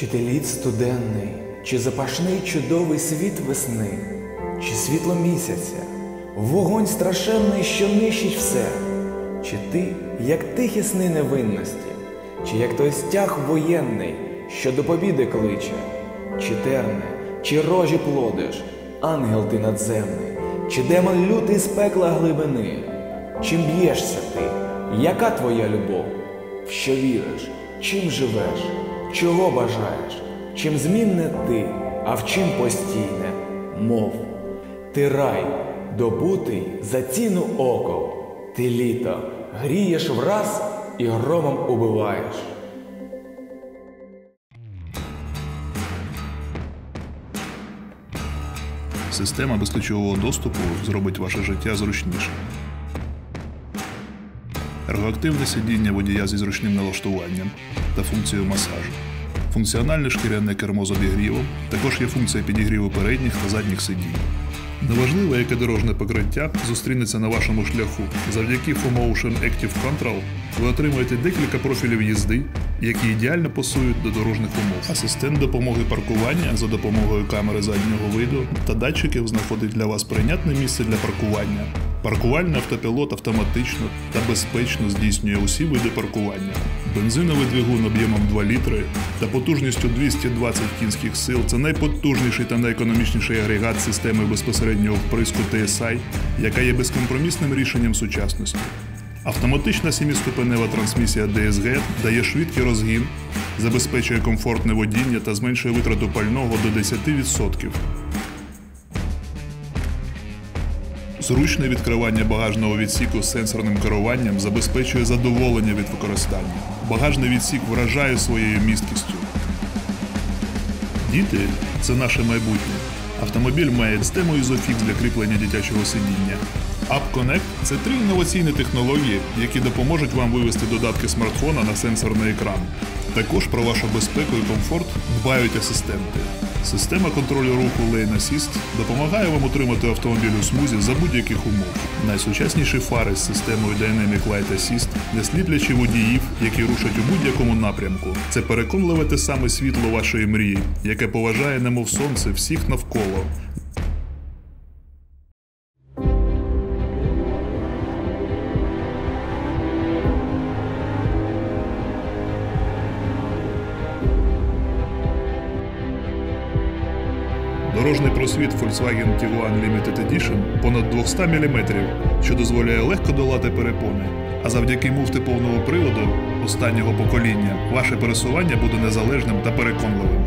ти лід студенний, чи запашний чудовий світ весни, чи світло місяця, вогонь страшенний, що нищить все, чи ти, як тихі сни невинності, чи як той стяг воєнний, що до побіди кличе, чи терне, чи рожі плодиш, ангел ти надземний, чи демон лютий з пекла глибини, чим б'єшся ти, яка твоя любов, в що віриш, чим живеш, чого бажаєш, чим змінне ти, а в чим постійне, мов. Ти рай, добутий за ціну око, ти літо грієш враз і громом убиваєш. Система безключового доступу зробить ваше життя зручнішим. Ергоактивне сидіння водія зі зручним налаштуванням та функцією масажу. Функціональне шкіряне кермо з обігрівом. Також є функція підігріву передніх та задніх сидінь. Неважливо, яке дорожне покриття зустрінеться на вашому шляху. Завдяки FOMotion Active Control ви отримуєте декілька профілів їзди, які ідеально пасують до дорожніх умов. Асистент допомоги паркування за допомогою камери заднього виду та датчиків знаходить для вас прийнятне місце для паркування. Паркувальний автопілот автоматично та безпечно здійснює усі види паркування. Бензиновий двигун об'ємом 2 літри та потужністю 220 кінських сил це найпотужніший та найекономічніший агрегат системи безпосереднього вприску TSI, яка є безкомпромісним рішенням сучасності. Автоматична 7-ступенева трансмісія DSG дає швидкий розгін, забезпечує комфортне водіння та зменшує витрату пального до 10%. Зручне відкривання багажного відсіку з сенсорним керуванням забезпечує задоволення від використання. Багажний відсік вражає своєю місткістю. Діти це наше майбутнє. Автомобіль має систему Isofix для кріплення дитячого сидіння. App Connect – це три інноваційні технології, які допоможуть вам вивести додатки смартфона на сенсорний екран. Також про вашу безпеку і комфорт дбають асистенти. Система контролю руху Lane Assist допомагає вам утримати автомобіль у смузі за будь-яких умов. Найсучасніші фари з системою Dynamic Light Assist не сліплячи водіїв, які рушать у будь-якому напрямку. Це переконливе те саме світло вашої мрії, яке поважає немов сонце всіх навколо. Дорожній просвіт Volkswagen Tiguan Limited Edition понад 200 мм, що дозволяє легко долати перепони. А завдяки муфти повного приводу останнього покоління ваше пересування буде незалежним та переконливим.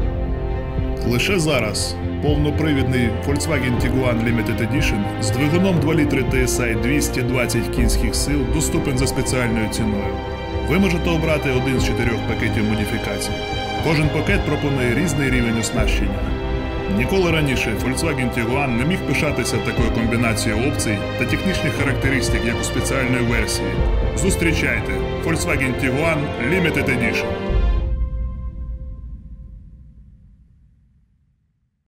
Лише зараз повнопривідний Volkswagen Tiguan Limited Edition з двигуном 2 літри TSI 220 кінських сил доступен за спеціальною ціною. Ви можете обрати один з чотирьох пакетів модифікацій. Кожен пакет пропонує різний рівень оснащення. Ніколи раніше Volkswagen Tiguan не міг пишатися такою комбінацією опцій та технічних характеристик, як у спеціальної версії. Зустрічайте Volkswagen Tiguan Limited Edition.